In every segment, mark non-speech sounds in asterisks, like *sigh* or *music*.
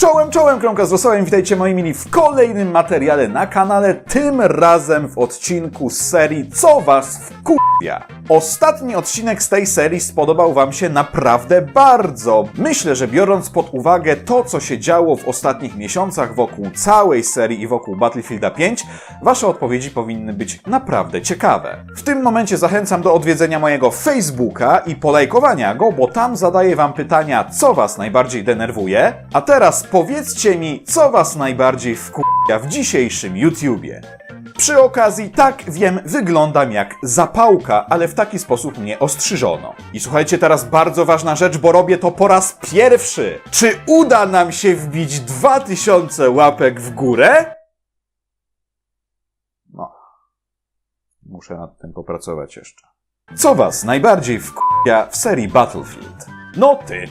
Czołem, czołem, kromka z rosołem, witajcie moi mili w kolejnym materiale na kanale, tym razem w odcinku z serii Co Was wkurwia. Ostatni odcinek z tej serii spodobał Wam się naprawdę bardzo. Myślę, że biorąc pod uwagę to, co się działo w ostatnich miesiącach wokół całej serii i wokół Battlefielda 5, Wasze odpowiedzi powinny być naprawdę ciekawe. W tym momencie zachęcam do odwiedzenia mojego Facebooka i polajkowania go, bo tam zadaję Wam pytania, co Was najbardziej denerwuje. A teraz powiedzcie mi, co Was najbardziej wkurwia w dzisiejszym YouTubie. Przy okazji, tak wiem, wyglądam jak zapałka, ale w taki sposób mnie ostrzyżono. I słuchajcie, teraz bardzo ważna rzecz, bo robię to po raz pierwszy. Czy uda nam się wbić 2000 łapek w górę? No. Muszę nad tym popracować jeszcze. Co was najbardziej wkurwia w serii Battlefield? No ty.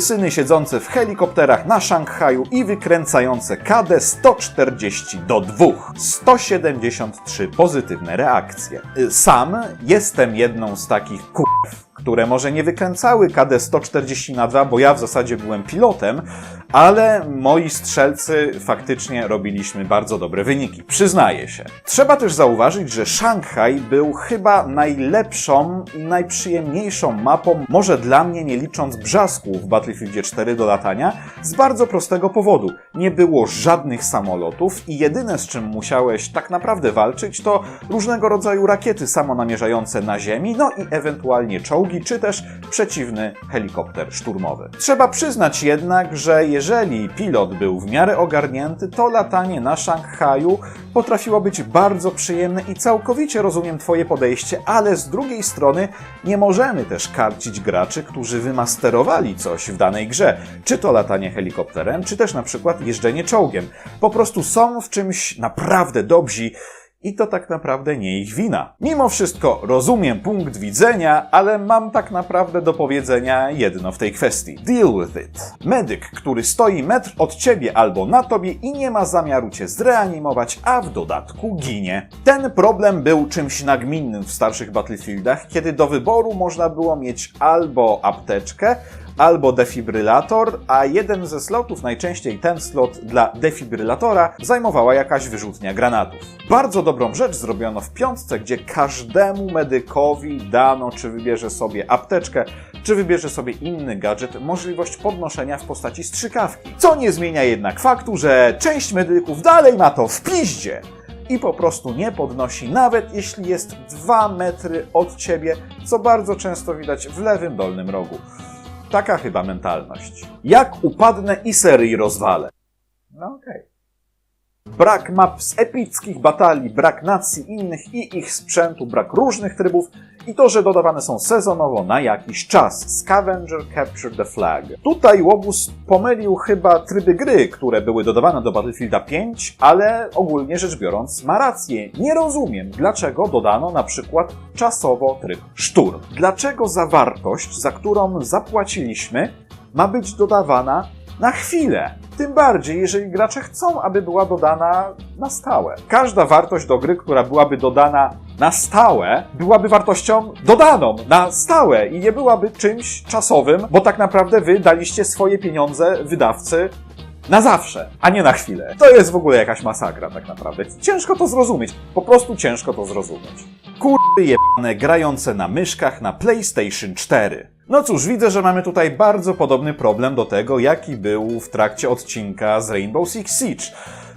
Syny siedzące w helikopterach na Szanghaju i wykręcające KD 140 do 2. 173 pozytywne reakcje. Y, Sam jestem jedną z takich kurw, które może nie wykręcały KD 140 na 2, bo ja w zasadzie byłem pilotem, ale moi strzelcy faktycznie robiliśmy bardzo dobre wyniki. Przyznaję się. Trzeba też zauważyć, że Szanghaj był chyba najlepszą i najprzyjemniejszą mapą, może dla mnie nie licząc brzasku w Battlefieldzie 4 do latania, z bardzo prostego powodu. Nie było żadnych samolotów i jedyne z czym musiałeś tak naprawdę walczyć to różnego rodzaju rakiety samonamierzające na ziemi, no i ewentualnie czołgi, czy też przeciwny helikopter szturmowy. Trzeba przyznać jednak, że jeżeli pilot był w miarę ogarnięty, to latanie na Szanghaju potrafiło być bardzo przyjemne i całkowicie rozumiem Twoje podejście, ale z drugiej strony nie możemy też karcić graczy, którzy wymasterowali coś w danej grze. Czy to latanie helikopterem, czy też na przykład jeżdżenie czołgiem. Po prostu są w czymś naprawdę dobrzy i to tak naprawdę nie ich wina. Mimo wszystko rozumiem punkt widzenia, ale mam tak naprawdę do powiedzenia jedno w tej kwestii. Deal with it. Medyk, który stoi metr od ciebie albo na tobie i nie ma zamiaru cię zreanimować, a w dodatku ginie. Ten problem był czymś nagminnym w starszych Battlefieldach, kiedy do wyboru można było mieć albo apteczkę, albo defibrylator, a jeden ze slotów, najczęściej ten slot dla defibrylatora, zajmowała jakaś wyrzutnia granatów. Bardzo dobrą rzecz zrobiono w piątce, gdzie każdemu medykowi dano, czy wybierze sobie apteczkę, czy wybierze sobie inny gadżet, możliwość podnoszenia w postaci strzykawki. Co nie zmienia jednak faktu, że część medyków dalej ma to w piździe i po prostu nie podnosi, nawet jeśli jest 2 metry od ciebie, co bardzo często widać w lewym dolnym rogu. Taka chyba mentalność. Jak upadnę i serii rozwalę. No okej. Brak map z epickich batalii, brak nacji innych i ich sprzętu, brak różnych trybów i to, że dodawane są sezonowo na jakiś czas. Scavenger Capture the Flag. Tutaj Łobuz pomylił chyba tryby gry, które były dodawane do Battlefielda 5, ale ogólnie rzecz biorąc ma rację. Nie rozumiem, dlaczego dodano na przykład czasowo tryb szturm. Dlaczego zawartość, za którą zapłaciliśmy, ma być dodawana na chwilę. Tym bardziej, jeżeli gracze chcą, aby była dodana na stałe. Każda wartość do gry, która byłaby dodana na stałe, byłaby wartością dodaną na stałe i nie byłaby czymś czasowym, bo tak naprawdę wy daliście swoje pieniądze wydawcy na zawsze, a nie na chwilę. To jest w ogóle jakaś masakra, tak naprawdę. Ciężko to zrozumieć. Po prostu ciężko to zrozumieć. Kurwy jebane grające na myszkach na PlayStation 4. No cóż, widzę, że mamy tutaj bardzo podobny problem do tego, jaki był w trakcie odcinka z Rainbow Six Siege.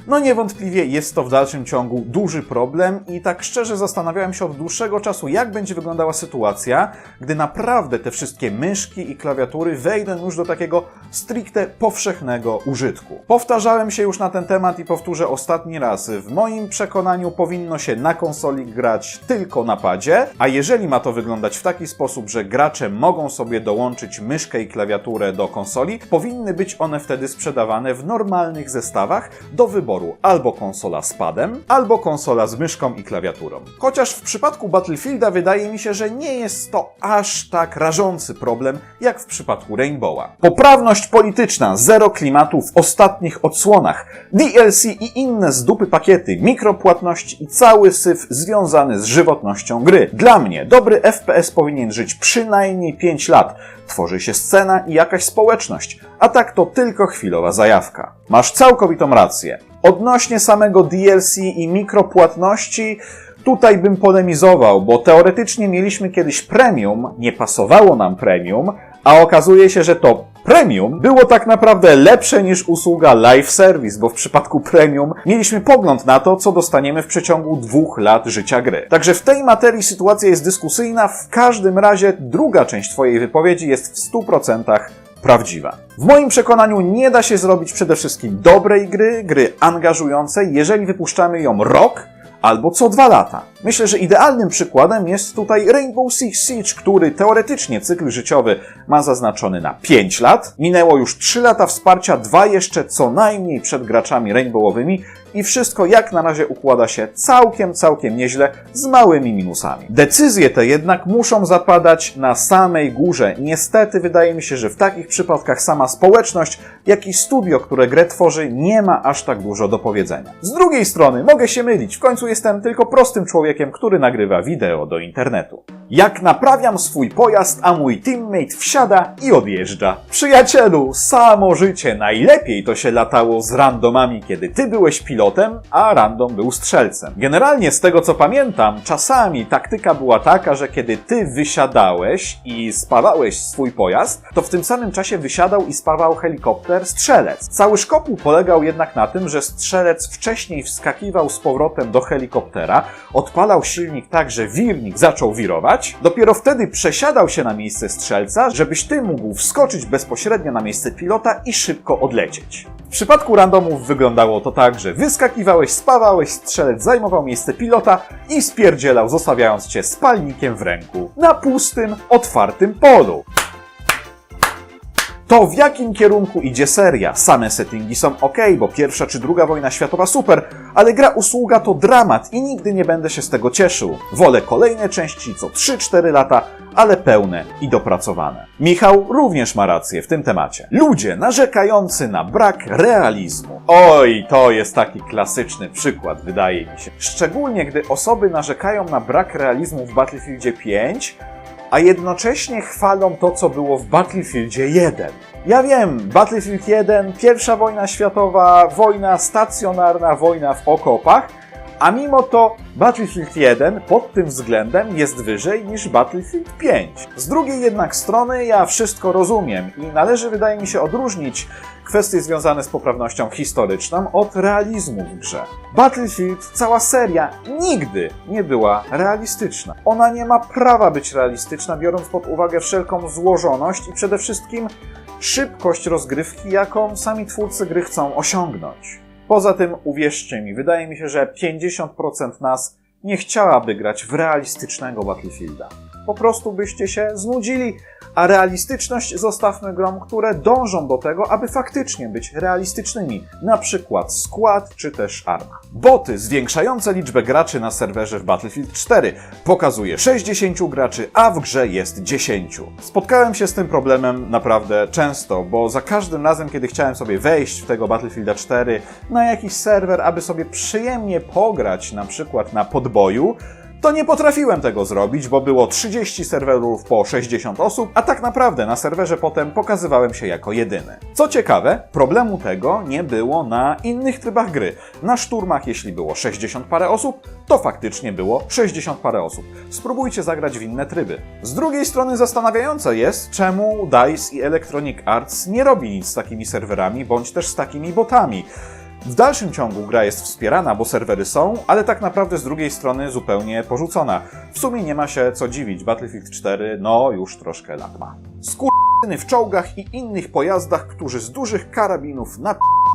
No niewątpliwie jest to w dalszym ciągu duży problem i tak szczerze zastanawiałem się od dłuższego czasu, jak będzie wyglądała sytuacja, gdy naprawdę te wszystkie myszki i klawiatury wejdą już do takiego stricte powszechnego użytku. Powtarzałem się już na ten temat i powtórzę ostatni raz. W moim przekonaniu powinno się na konsoli grać tylko na padzie, a jeżeli ma to wyglądać w taki sposób, że gracze mogą sobie dołączyć myszkę i klawiaturę do konsoli, powinny być one wtedy sprzedawane w normalnych zestawach do wyboru wyboru albo konsola z padem, albo konsola z myszką i klawiaturą. Chociaż w przypadku Battlefielda wydaje mi się, że nie jest to aż tak rażący problem, jak w przypadku Rainbowa. Poprawność polityczna, zero klimatu w ostatnich odsłonach, DLC i inne z dupy pakiety, mikropłatności i cały syf związany z żywotnością gry. Dla mnie dobry FPS powinien żyć przynajmniej 5 lat. Tworzy się scena i jakaś społeczność, a tak to tylko chwilowa zajawka. Masz całkowitą rację. Odnośnie samego DLC i mikropłatności, tutaj bym polemizował, bo teoretycznie mieliśmy kiedyś premium, nie pasowało nam premium, a okazuje się, że to premium było tak naprawdę lepsze niż usługa live service, bo w przypadku premium mieliśmy pogląd na to, co dostaniemy w przeciągu dwóch lat życia gry. Także w tej materii sytuacja jest dyskusyjna, w każdym razie druga część Twojej wypowiedzi jest w 100% prawdziwa. W moim przekonaniu nie da się zrobić przede wszystkim dobrej gry, gry angażującej, jeżeli wypuszczamy ją rok albo co dwa lata. Myślę, że idealnym przykładem jest tutaj Rainbow Six Siege, który teoretycznie cykl życiowy ma zaznaczony na 5 lat. Minęło już 3 lata wsparcia, dwa jeszcze co najmniej przed graczami rainbowowymi i wszystko jak na razie układa się całkiem, całkiem nieźle, z małymi minusami. Decyzje te jednak muszą zapadać na samej górze. Niestety wydaje mi się, że w takich przypadkach sama społeczność, jak i studio, które grę tworzy, nie ma aż tak dużo do powiedzenia. Z drugiej strony mogę się mylić, w końcu jestem tylko prostym człowiekiem, który nagrywa wideo do internetu. Jak naprawiam swój pojazd, a mój teammate wsiada i odjeżdża. Przyjacielu, samo życie. Najlepiej to się latało z randomami, kiedy ty byłeś pilotem, a random był strzelcem. Generalnie z tego co pamiętam, czasami taktyka była taka, że kiedy ty wysiadałeś i spawałeś swój pojazd, to w tym samym czasie wysiadał i spawał helikopter strzelec. Cały szkopuł polegał jednak na tym, że strzelec wcześniej wskakiwał z powrotem do helikoptera, odpalał silnik tak, że wirnik zaczął wirować, dopiero wtedy przesiadał się na miejsce strzelca, żebyś ty mógł wskoczyć bezpośrednio na miejsce pilota i szybko odlecieć. W przypadku randomów wyglądało to tak, że wyskakiwałeś, spawałeś, strzelec zajmował miejsce pilota i spierdzielał, zostawiając cię z palnikiem w ręku na pustym, otwartym polu. To w jakim kierunku idzie seria? Same settingi są ok, bo pierwsza czy druga wojna światowa super, ale gra usługa to dramat i nigdy nie będę się z tego cieszył. Wolę kolejne części co 3-4 lata, ale pełne i dopracowane. Michał również ma rację w tym temacie. Ludzie narzekający na brak realizmu. Oj, to jest taki klasyczny przykład, wydaje mi się. Szczególnie gdy osoby narzekają na brak realizmu w Battlefieldzie 5, a jednocześnie chwalą to, co było w Battlefieldzie 1. Ja wiem, Battlefield 1, pierwsza wojna światowa, wojna stacjonarna, wojna w okopach, a mimo to Battlefield 1 pod tym względem jest wyżej niż Battlefield 5. Z drugiej jednak strony ja wszystko rozumiem i należy, wydaje mi się, odróżnić kwestie związane z poprawnością historyczną od realizmu w grze. Battlefield, cała seria, nigdy nie była realistyczna. Ona nie ma prawa być realistyczna, biorąc pod uwagę wszelką złożoność i przede wszystkim szybkość rozgrywki, jaką sami twórcy gry chcą osiągnąć. Poza tym, uwierzcie mi, wydaje mi się, że 50% nas nie chciałaby grać w realistycznego Battlefielda. Po prostu byście się znudzili, a realistyczność zostawmy grom, które dążą do tego, aby faktycznie być realistycznymi, na przykład skład czy też arma. Boty zwiększające liczbę graczy na serwerze w Battlefield 4 pokazuje 60 graczy, a w grze jest 10. Spotkałem się z tym problemem naprawdę często, bo za każdym razem, kiedy chciałem sobie wejść w tego Battlefielda 4 na jakiś serwer, aby sobie przyjemnie pograć, na przykład na podboju, to nie potrafiłem tego zrobić, bo było 30 serwerów po 60 osób, a tak naprawdę na serwerze potem pokazywałem się jako jedyny. Co ciekawe, problemu tego nie było na innych trybach gry. Na szturmach, jeśli było 60 parę osób, to faktycznie było 60 parę osób. Spróbujcie zagrać w inne tryby. Z drugiej strony zastanawiające jest, czemu DICE i Electronic Arts nie robi nic z takimi serwerami, bądź też z takimi botami. W dalszym ciągu gra jest wspierana, bo serwery są, ale tak naprawdę z drugiej strony zupełnie porzucona. W sumie nie ma się co dziwić, Battlefield 4 no już troszkę lat ma. Skur... w czołgach i innych pojazdach, którzy z dużych karabinów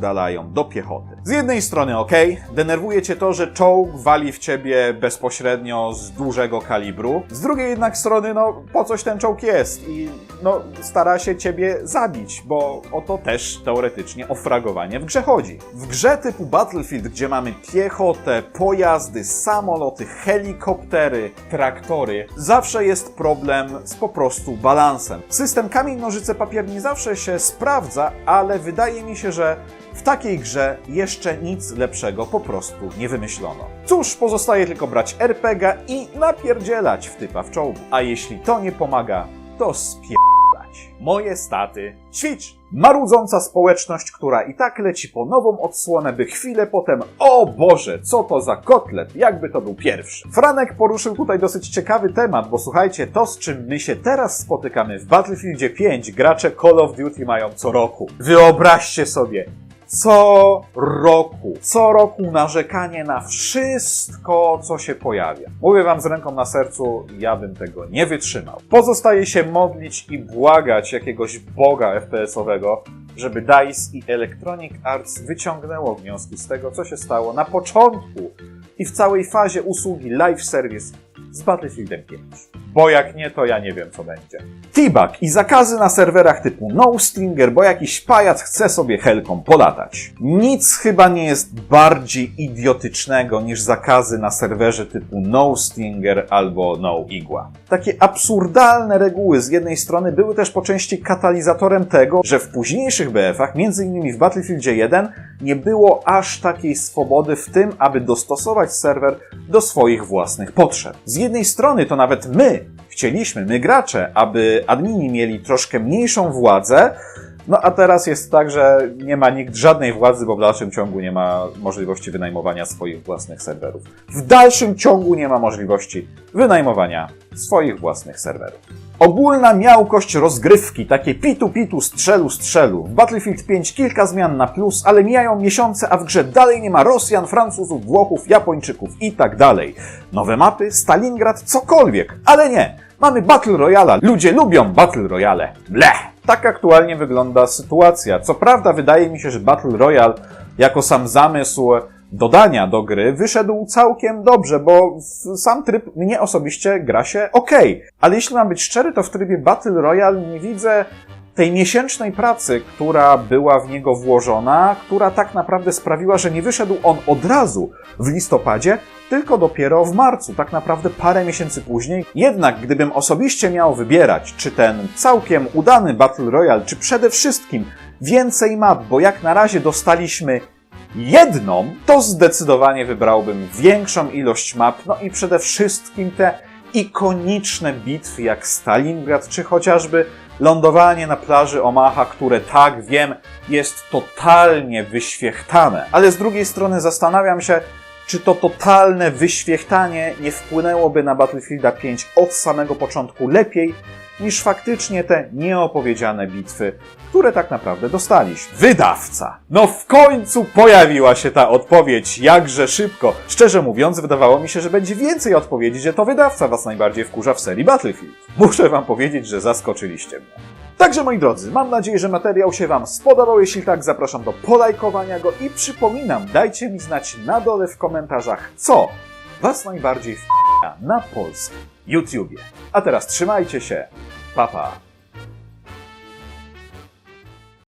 napierdalają do piechoty. Z jednej strony ok, denerwuje cię to, że czołg wali w ciebie bezpośrednio z dużego kalibru. Z drugiej jednak strony, no po coś ten czołg jest i no stara się ciebie zabić, bo o to też teoretycznie o fragowanie w grze chodzi. W grze typu Battlefield, gdzie mamy piechotę, pojazdy, samoloty, helikoptery, traktory, zawsze jest problem z po prostu balansem. System kamień, nożyce, papier nie zawsze się sprawdza, ale wydaje mi się, że w takiej grze jeszcze nic lepszego po prostu nie wymyślono. Cóż, pozostaje tylko brać RPG i napierdzielać w typa w czołgu. A jeśli to nie pomaga, to spierdać. Moje staty ćwicz! Marudząca społeczność, która i tak leci po nową odsłonę, by chwilę potem, o Boże, co to za kotlet, jakby to był pierwszy. Franek poruszył tutaj dosyć ciekawy temat, bo słuchajcie, to z czym my się teraz spotykamy w Battlefieldzie 5, gracze Call of Duty mają co roku. Wyobraźcie sobie, co roku, co roku narzekanie na wszystko, co się pojawia. Mówię wam z ręką na sercu, ja bym tego nie wytrzymał. Pozostaje się modlić i błagać jakiegoś boga FPS-owego, żeby DICE i Electronic Arts wyciągnęło wnioski z tego, co się stało na początku i w całej fazie usługi live service z Battlefieldem 5. Bo jak nie, to ja nie wiem, co będzie. T-Bug i zakazy na serwerach typu No Stinger, bo jakiś pajac chce sobie helką polatać. Nic chyba nie jest bardziej idiotycznego niż zakazy na serwerze typu No Stinger albo No Igła. Takie absurdalne reguły z jednej strony były też po części katalizatorem tego, że w późniejszych BF-ach, innymi w Battlefieldzie 1, nie było aż takiej swobody w tym, aby dostosować serwer do swoich własnych potrzeb. Z jednej strony to nawet my chcieliśmy, my gracze, aby admini mieli troszkę mniejszą władzę, no a teraz jest tak, że nie ma nikt żadnej władzy, bo w dalszym ciągu nie ma możliwości wynajmowania swoich własnych serwerów. W dalszym ciągu nie ma możliwości wynajmowania swoich własnych serwerów. Ogólna miałkość rozgrywki, takie pitu-pitu, strzelu-strzelu. W Battlefield 5 kilka zmian na plus, ale mijają miesiące, a w grze dalej nie ma Rosjan, Francuzów, Włochów, Japończyków i tak dalej. Nowe mapy, Stalingrad, cokolwiek, ale nie. Mamy Battle Royale. Ludzie lubią Battle Royale. Bleh! Tak aktualnie wygląda sytuacja. Co prawda wydaje mi się, że Battle Royale jako sam zamysł dodania do gry wyszedł całkiem dobrze, bo sam tryb mnie osobiście gra się ok. Ale jeśli mam być szczery, to w trybie Battle Royale nie widzę tej miesięcznej pracy, która była w niego włożona, która tak naprawdę sprawiła, że nie wyszedł on od razu w listopadzie, tylko dopiero w marcu, tak naprawdę parę miesięcy później. Jednak gdybym osobiście miał wybierać, czy ten całkiem udany Battle Royale, czy przede wszystkim więcej map, bo jak na razie dostaliśmy jedną, to zdecydowanie wybrałbym większą ilość map, no i przede wszystkim te ikoniczne bitwy jak Stalingrad, czy chociażby lądowanie na plaży Omaha, które tak wiem, jest totalnie wyświechtane. Ale z drugiej strony zastanawiam się, czy to totalne wyświechtanie nie wpłynęłoby na Battlefielda 5 od samego początku lepiej, niż faktycznie te nieopowiedziane bitwy, które tak naprawdę dostaliśmy. Wydawca! No w końcu pojawiła się ta odpowiedź, jakże szybko. Szczerze mówiąc, wydawało mi się, że będzie więcej odpowiedzi, że to wydawca was najbardziej wkurza w serii Battlefield. *laughs* Muszę wam powiedzieć, że zaskoczyliście mnie. Także moi drodzy, mam nadzieję, że materiał się Wam spodobał. Jeśli tak, zapraszam do polajkowania go i przypominam, dajcie mi znać na dole w komentarzach, co Was najbardziej f***a na polskim YouTubie. A teraz trzymajcie się, papa. Pa.